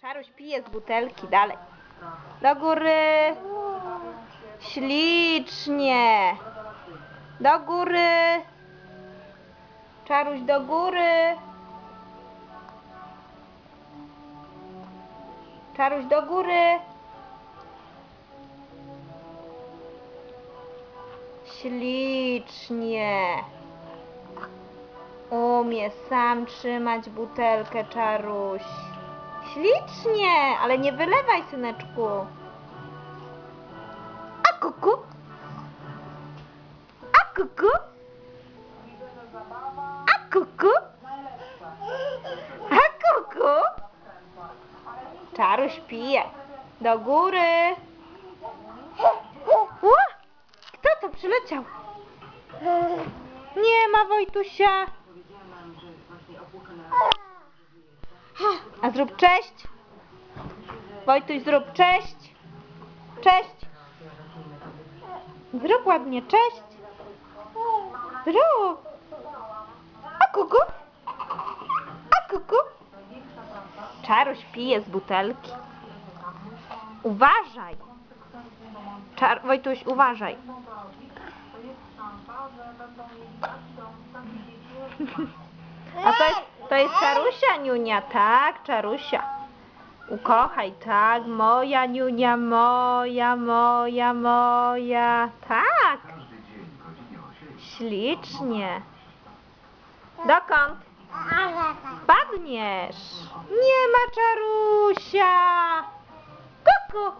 Czaruś pije z butelki, dalej. Do góry. Ślicznie. Do góry. Czaruś do góry. Czaruś do góry. Ślicznie. Umie sam trzymać butelkę, Czaruś. Ślicznie, ale nie wylewaj, syneczku. A kuku? A kuku? A kuku? A kuku? Czaruś pije. Do góry. Ło! Kto to przyleciał? Nie ma Wojtusia. A zrób cześć. Wojtuś, zrób cześć. Cześć. Zrób ładnie cześć. Zrób. A kuku? A kuku? Czaruś pije z butelki. Uważaj. Czar Wojtuś, uważaj. A to jest, to jest Czarusia, Niunia, tak? Czarusia. Ukochaj, tak? Moja Niunia, moja, moja, moja. Tak. Ślicznie. Dokąd? Padniesz. Nie ma Czarusia. Kuku.